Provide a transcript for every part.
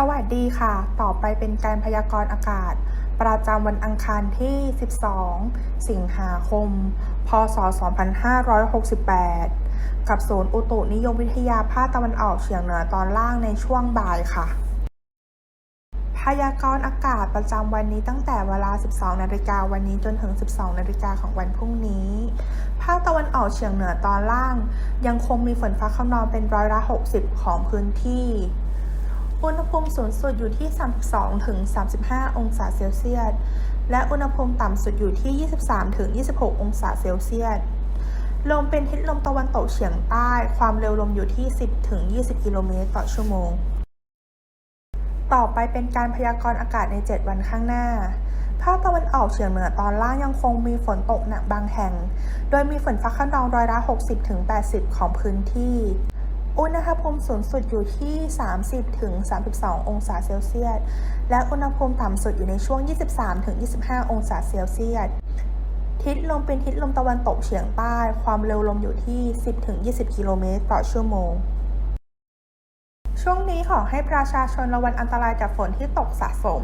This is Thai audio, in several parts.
สวัสดีค่ะ ต่อไปเป็นการพยากรณ์อากาศ ประจำวันอังคารที่ 12 สิงหาคม พศ 2568 กับศูนย์อุตุนิยมวิทยาภาคตะวันออกเฉียงเหนือตอนล่างในช่วงบ่ายค่ะ พยากรณ์อากาศประจำวันนี้ตั้งแต่เวลา 12 นาฬิกาวันนี้จนถึง 12 นาฬิกาของวันพรุ่งนี้ ภาคตะวันออกเฉียงเหนือตอนล่าง ยังคงมีฝนฟ้าขนองเป็นร้อยละ 60 ของพื้นที่ อุณหภูมิสูงสุดอยู่ที่ 32ถึง35 องศาเซลเซียส และอุณหภูมิต่ำสุดอยู่ที่ 23ถึง26 องศาเซลเซียส ลมเป็นทิศลมตะวันตกเฉียงใต้ ความเร็วลมอยู่ที่ 10ถึง20 กิโลเมตรต่อชั่วโมง ต่อไปเป็นการพยากรณ์อากาศใน 7 วันข้างหน้าภาคตะวันออกเฉียงเหนือตอนล่างยังคงมีฝนตกหนักบางแห่ง โดยมีฝนฟ้าขนองร้อยละ 60-80 ของพื้นที่ อุณหภูมิสูงสุดอยู่ที่ 30 ถึง 32 องศาเซลเซียส และอุณหภูมิต่ำสุดอยู่ในช่วง 23 ถึง 25 องศาเซลเซียส ทิศลมเป็นทิศลมตะวันตกเฉียงใต้ ความเร็วลมอยู่ที่ 10 ถึง 20 กิโลเมตรต่อชั่วโมง ช่วงนี้ขอให้ประชาชนระวังอันตรายจากฝนที่ตกสะสม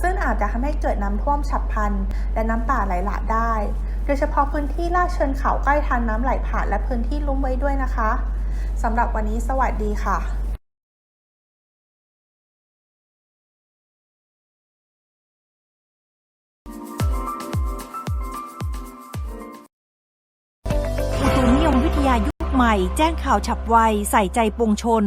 ซึ่งอาจจะทำให้เกิดน้ำท่วมฉับพลัน และน้ำป่าไหลหลากได้ โดยเฉพาะพื้นที่ลาดเชิงเขาใกล้ทางน้ำไหลผ่านและพื้นที่ลุ่มไว้ด้วยนะคะสำหรับวันนี้สวัสดีค่ะอุตุนิยมวิทยายุคใหม่ แจ้งข่าวฉับไว ใส่ใจปวงชน